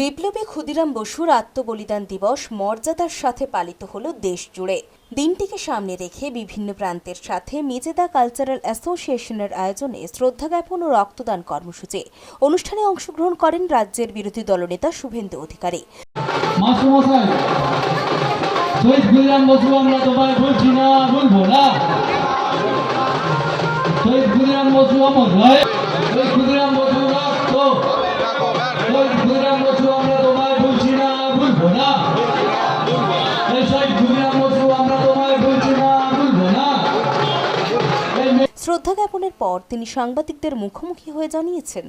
বিপ্লবী ক্ষুদিরাম বসুর আত্মবলিদান দিবস মর্যাদার সাথে পালিত হল দেশ জুড়ে। দিনটিকে সামনে রেখে বিভিন্ন প্রান্তের সাথে মেজেদা কালচারাল অ্যাসোসিয়েশনের আয়োজনে শ্রদ্ধা জ্ঞাপন ও রক্তদান কর্মসূচি। অনুষ্ঠানে অংশগ্রহণ করেন রাজ্যের বিরোধী দলনেতা শুভেন্দু অধিকারী। বলছি না, বলব না। শ্রদ্ধা জ্ঞাপনের পর তিনি সাংবাদিকদের মুখোমুখি হয়ে জানিয়েছেন,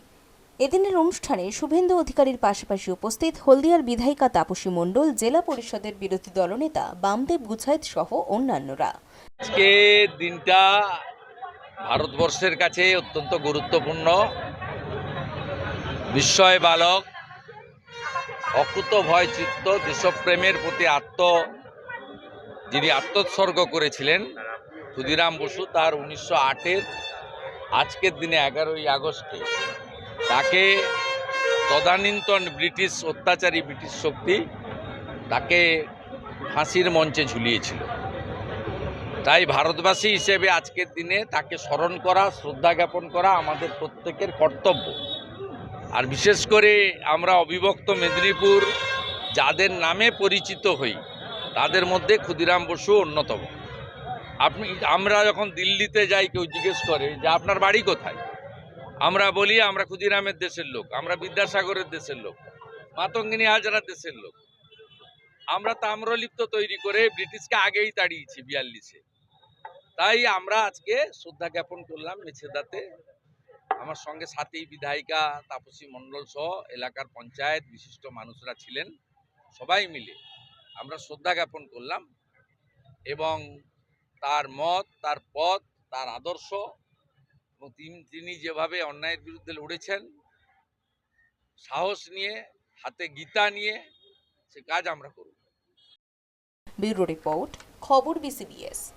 এদিনের অনুষ্ঠানে শুভেন্দু অধিকারীর পাশাপাশি উপস্থিত হলদিয়ার বিধায়িকা তাপসী মণ্ডল, জেলা পরিষদের বিরোধী দলনেতা বামদেব গুছাইত সহ অন্যান্যরা। আজকে দিনটা ভারতবর্ষের কাছে অত্যন্ত গুরুত্বপূর্ণ। বিস্ময় বালক, অকুত ভয় চিত্ত, দেশপ্রেমের প্রতি আত্ম, যিনি আত্মোৎসর্গ করেছিলেন ক্ষুদিরাম বসু তার উনিশশো আটের আজকের দিনে এগারোই আগস্টে তাকে তদানীন্তন ব্রিটিশ অত্যাচারী ব্রিটিশ শক্তি তাকে ফাঁসির মঞ্চে ঝুলিয়েছিল। তাই ভারতবাসী হিসেবে আজকের দিনে তাকে স্মরণ করা, শ্রদ্ধা জ্ঞাপন করা আমাদের প্রত্যেকের কর্তব্য। আর বিশেষ করে আমরা অবিভক্ত মেদিনীপুর যাদের নামে পরিচিত হই, তাদের মধ্যে ক্ষুদিরাম বসু অন্যতম। আপনি আমরা যখন দিল্লিতে যাই, কেউ জিজ্ঞেস করে যে, আপনার বাড়ি কোথায়? আমরা বলি, আমরা ক্ষুদিরামের দেশের লোক, আমরা বিদ্যাসাগরের দেশের লোক, মাতঙ্গিনী হাজরার দেশের লোক। আমরা তাম্রলিপ্ত তৈরি করে ব্রিটিশকে আগেই তাড়িয়েছি বিয়াল্লিশে। তাই আমরা আজকে শ্রদ্ধা জ্ঞাপন করলাম মেছেদাতে আমার সঙ্গে সাথী বিধায়িকা তাপসী মণ্ডল সহ এলাকার পঞ্চায়েত বিশিষ্ট মানুষরা ছিলেন, সবাই মিলে আমরা শ্রদ্ধা জ্ঞাপন করলাম এবং তার মত, তার পথ, তার আদর্শ এবং তিনি- যেভাবে অন্যায়ের বিরুদ্ধে লড়েছেন, সাহস নিয়ে, হাতে গীতা নিয়ে, সে কাজ আমরা করব। ব্যুরো রিপোর্ট, খবর বিসিবিএস।